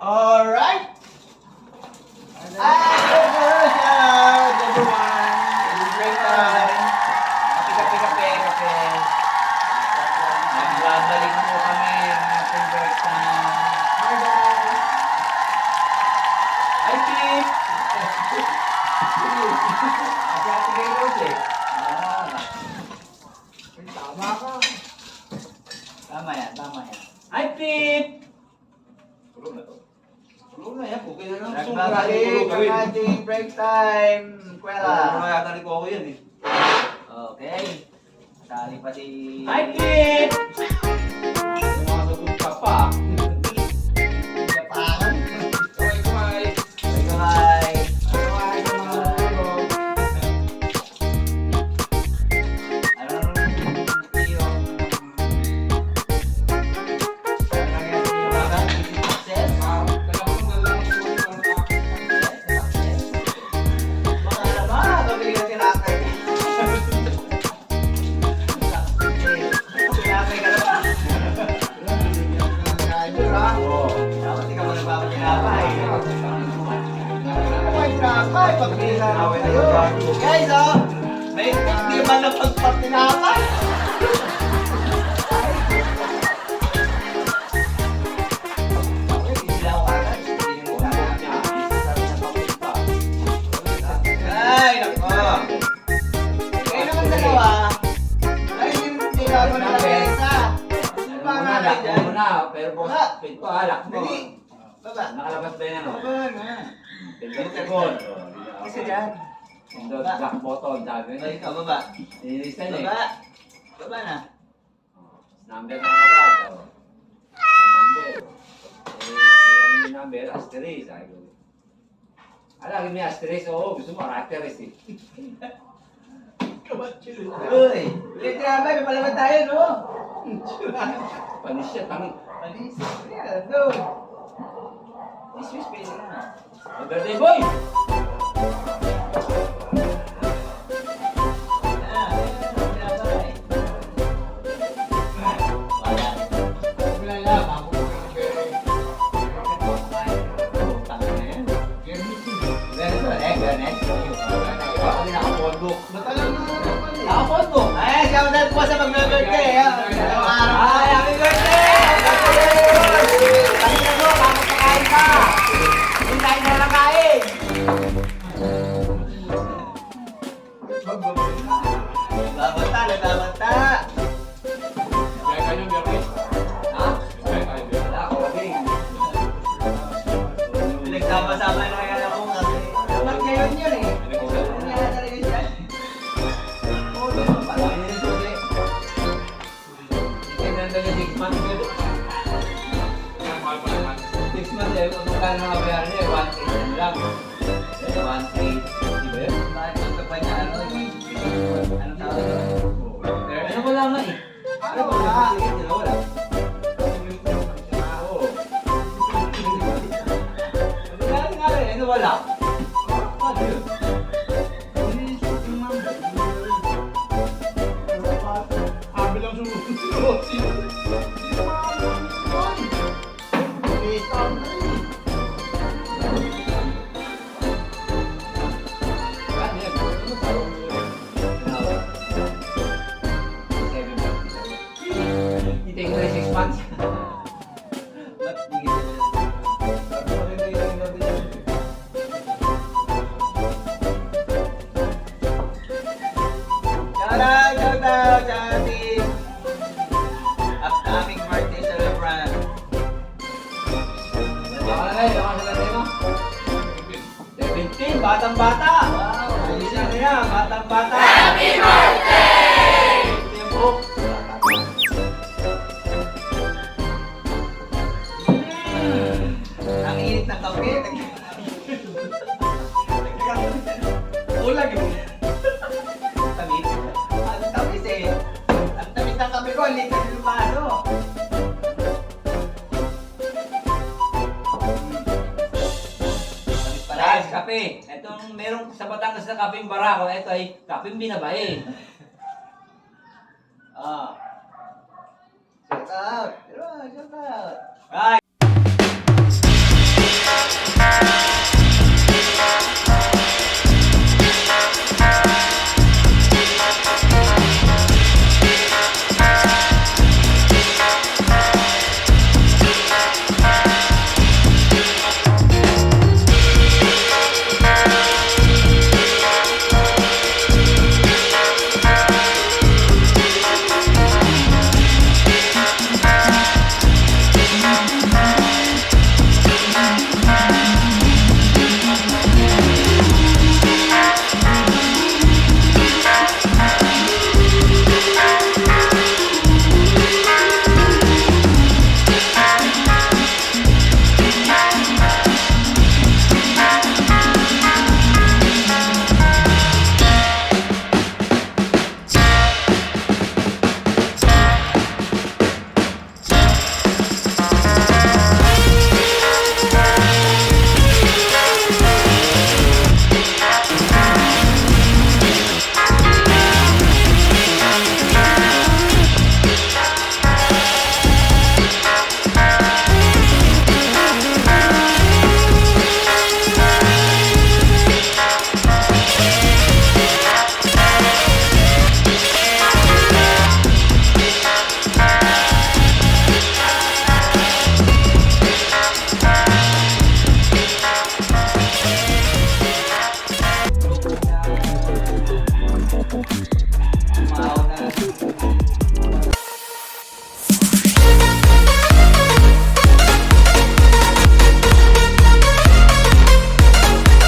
Alright! Ah, shout out everyone! It's break time! Kape, kape. Nagbabalik po kami ang ating break time. Hi guys! Hi, eh. Ah, Tama ka. Tama yan, tama yan. Hi, Pip! Na yan. Okay na lang. Nagbabalik ang ating break time! Kwela! na yata ni Coco yan eh. Okay. Sali pati... Hi, Pip! Hindi hindi na ako nalagaysa. Ano ba nga Muna, kayo dyan? muna, pero boss, Ah. pinto alak mo. Baba! Nakalabas ba yan, ano? Baba na! Pinto second. Isa dyan. Pinto black button, sabi Ay, ikaw, baba. Nilisan eh. Baba! Baba na. Number na agad. oh. Number. Eh, yung number, asterisk. Sabi ko. Ala, may asterisk. Oo, gusto mo, asterisk eh. Uy! Ulit tinapay, may palaman tayo, no? Panis siya, tangi. Alis. Yeah, no. This was pwede na. Happy birthday, boy! Hintay na lang kain! Babata, nagabata! Kaya kayo. Ha? Kaya kayo, gabi? Wala ako, gabi. Pinagsama-sama na kaya ako, gabi. Dapat ngayon eh. Kaya talaga siya. Oo, dapat pala. Hindi na talaga, digman. Hindi eh. na talaga, digman. 6 months, eh, magkano nakabayaran niya? 1K yan lang. Pero 1K, di ba yun? Bakit magkapanya ano? Ano tawag naman? Kayo, baka sa birthday mo? 17, batang bata! Wow, na yan, batang bata! Happy birthday! Yung book. Ang init ng kape. Ulag eh. Tamis. Ang tamis eh. Ang tamis ng kape ko, hindi ka lumano. Tamis kape. Itong merong sa Batangas na kapeng barako, ito ay kapeng binabae. Ah. Shout out.